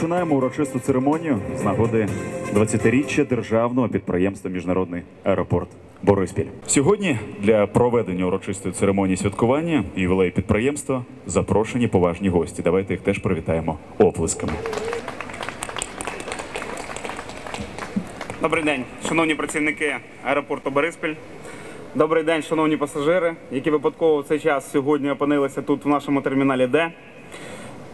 Розпочинаємо урочисту церемонію з нагоди 20-річчя державного підприємства Міжнародний аеропорт Бориспіль. Сьогодні для проведення урочистої церемонії святкування ювілею підприємства запрошені поважні гості. Давайте їх теж привітаємо оплесками. Добрий день, шановні працівники аеропорту Бориспіль. Добрий день, шановні пасажири, які випадково в цей час сьогодні опинилися тут в нашому терміналі Д.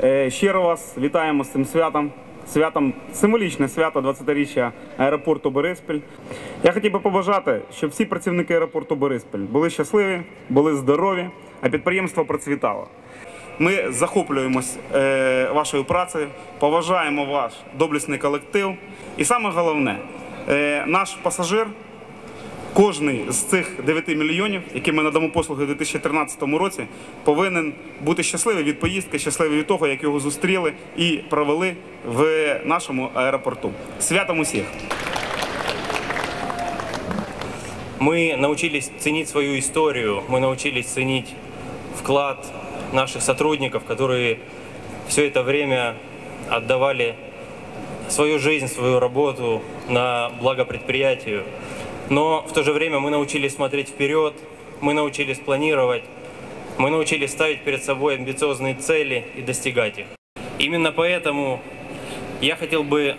Е, Щиро вас вітаємо з цим святом. Святом символічне свято 20-річчя аеропорту Бориспіль. Я хотів би побажати, щоб всі працівники аеропорту Бориспіль були щасливі, були здорові, а підприємство процвітало. Ми захоплюємось е, вашою працею, поважаємо ваш доблесний колектив. І саме головне, е, наш пасажир, кожний з цих 9 мільйонів, які ми надамо послуги у 2013 році, повинен бути щасливий від поїздки, щасливий від того, як його зустріли і провели в нашому аеропорту. Святом усіх! Мы научились ценить свою историю, мы научились ценить вклад наших сотрудников, которые все это время отдавали свою жизнь, свою работу на благо предприятию. Но в то же время мы научились смотреть вперед, мы научились планировать, мы научились ставить перед собой амбициозные цели и достигать их. Именно поэтому я хотел бы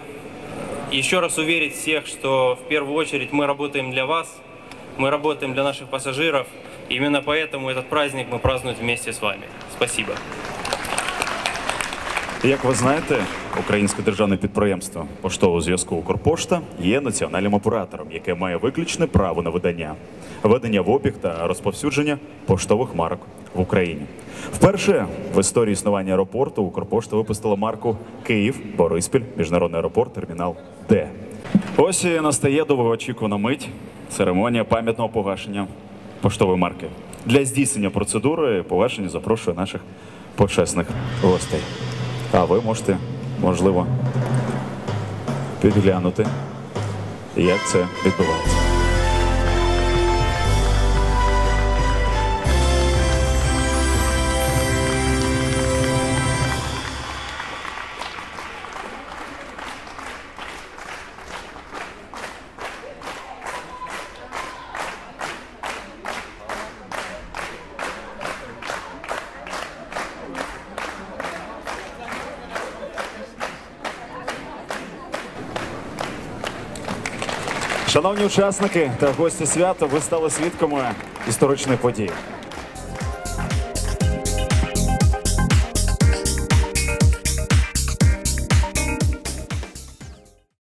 еще раз уверить всех, что в первую очередь мы работаем для вас, мы работаем для наших пассажиров. Именно поэтому этот праздник мы празднуем вместе с вами. Спасибо. Як ви знаєте, українське державне підприємство поштового зв'язку Укрпошта є національним оператором, яке має виключне право на видання, ведення в обіг та розповсюдження поштових марок в Україні. Вперше в історії існування аеропорту Укрпошта випустила марку Київ, Бориспіль, міжнародний аеропорт, термінал Д. Ось і настає довгоочікувана мить церемонія пам'ятного погашення поштової марки. Для здійснення процедури погашення запрошую наших почесних гостей. А ви можете, можливо, підглянути, як це відбувається. Шановні учасники та гості свята, ви стали свідками історичної події.